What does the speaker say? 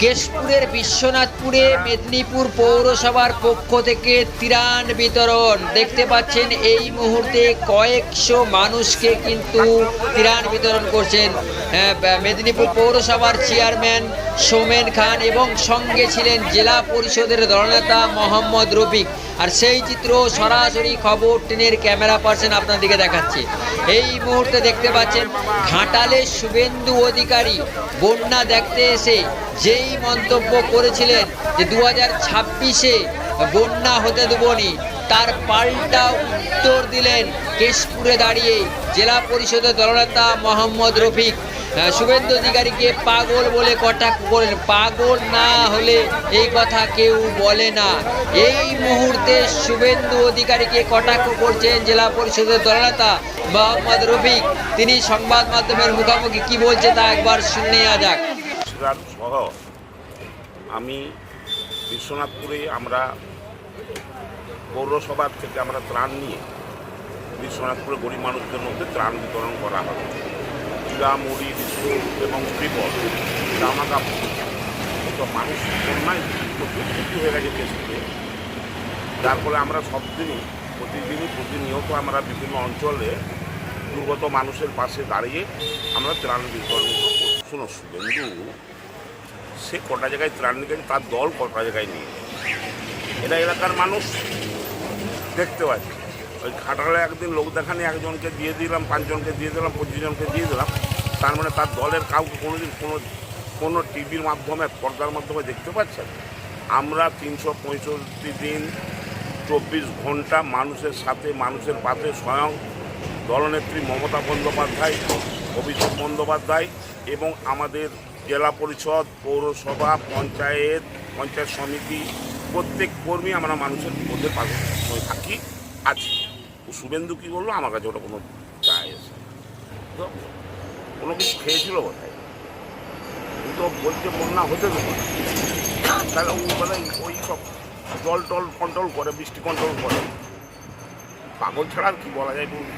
কেশপুরের বিশ্বনাথপুরে মেদিনীপুর পৌরসভার পক্ষ থেকে ত্রাণ বিতরণ। দেখতে পাচ্ছেন, এই মুহূর্তে কয়েকশো মানুষকে কিন্তু ত্রাণ বিতরণ করছেন মেদিনীপুর পৌরসভার চেয়ারম্যান সোমেন খান এবং সঙ্গে ছিলেন জেলা পরিষদের দলনেতা মোহাম্মদ রফিক। আর সেই চিত্র সরাসরি খবর ট্রেনের ক্যামেরা পার্সন আপনাদেরকে দেখাচ্ছে। এই মুহূর্তে দেখতে পাচ্ছেন ঘাটালের শুভেন্দু অধিকারী, বন্যা দেখতে এসে যেই মন্তব্য করেছিলেন যে দু হাজার ছাব্বিশে বন্যা হতে দেবনি। তার পাল্টা উত্তর দিলেন কেশপুরে দাঁড়িয়ে জেলা পরিষদের দলনেতা মোহাম্মদ রফিক। শুভেন্দু অধিকারীকে পাগল বলে কটাক্ষ করেন পাগল না হলে এই কথা কেউ বলে না। এই মুহূর্তে শুভেন্দু অধিকারীকে কটাক্ষ করছেন জেলা পরিষদের দলনেতা মোহাম্মদ রফিক। তিনি সংবাদ মাধ্যমের মুখোমুখি। কি বলছে তা একবার শুনে নেওয়া যাক। আমি বিশ্বনাথপুরে আমরা পৌরসভার থেকে আমরা ত্রাণ নিয়ে বিশ্বনাথপুরে গরিব মানুষদের মধ্যে ত্রাণ বিতরণ করা হয়। চূড়া মুড়ি বিস্কুট এবং বিপদ জামা কাপড় তো মানুষ প্রচুর ক্ষতি হয়ে গেছে কেশপুরে যার ফলে আমরা সব দিনই প্রতিদিনই প্রতিনিয়ত আমরা বিভিন্ন অঞ্চলে দুর্গত মানুষের পাশে দাঁড়িয়ে আমরা ত্রাণ বিতরণ শোনো শুভেন্দু সে কটা জায়গায় ত্রাণ নিয়ে তার দল কটা জায়গায় নিয়ে এটা এলাকার মানুষ দেখতে পাচ্ছে। ওই ঘাটালে একদিন লোক দেখানি, একজনকে দিয়ে দিলাম, পাঁচজনকে দিয়ে দিলাম পঁচিশ জনকে দিয়ে দিলাম। তার মানে তার দলের কাউকে কোনোদিন কোনো কোনো টিভির মাধ্যমে, পর্দার মাধ্যমে দেখতে পাচ্ছেন আমরা তিনশো পঁয়ষট্টি দিন, চব্বিশ ঘণ্টা মানুষের সাথে, মানুষের পাশে স্বয়ং দলনেত্রী মমতা বন্দ্যোপাধ্যায়, অভিষেক বন্দ্যোপাধ্যায় এবং আমাদের জেলা পরিষদ, পৌরসভা, পঞ্চায়েত পঞ্চায়েত সমিতি, প্রত্যেক কর্মী আমরা মানুষের পাশে সবসময় থাকি। আছি ও শুভেন্দু কী বলল? আমার কাছে ওটা কোনো চায় এসে তো কোনো কিছু খেয়েছিল বোধহয় কিন্তু বলছে বন্যা হতে দেবো তাহলে ও মানে ওই সব জল টল কন্ট্রোল করে, বৃষ্টি কন্ট্রোল করে। পাগল ছাড়া আর কি বলা যায় বলুন?